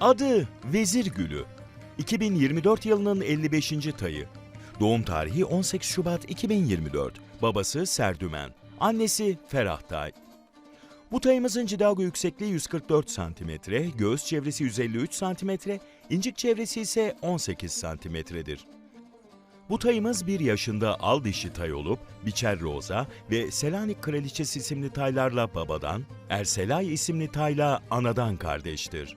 Adı Vezir Gülü. 2024 yılının 55. tayı. Doğum tarihi 18 Şubat 2024. Babası Serdümen. Annesi Ferahtay. Bu tayımızın cidago yüksekliği 144 cm, göğüs çevresi 153 cm, incik çevresi ise 18 cm'dir. Bu tayımız bir yaşında al dişi tay olup Biçer Roza ve Selanik Kraliçesi isimli taylarla babadan, Erselay isimli tayla anadan kardeştir.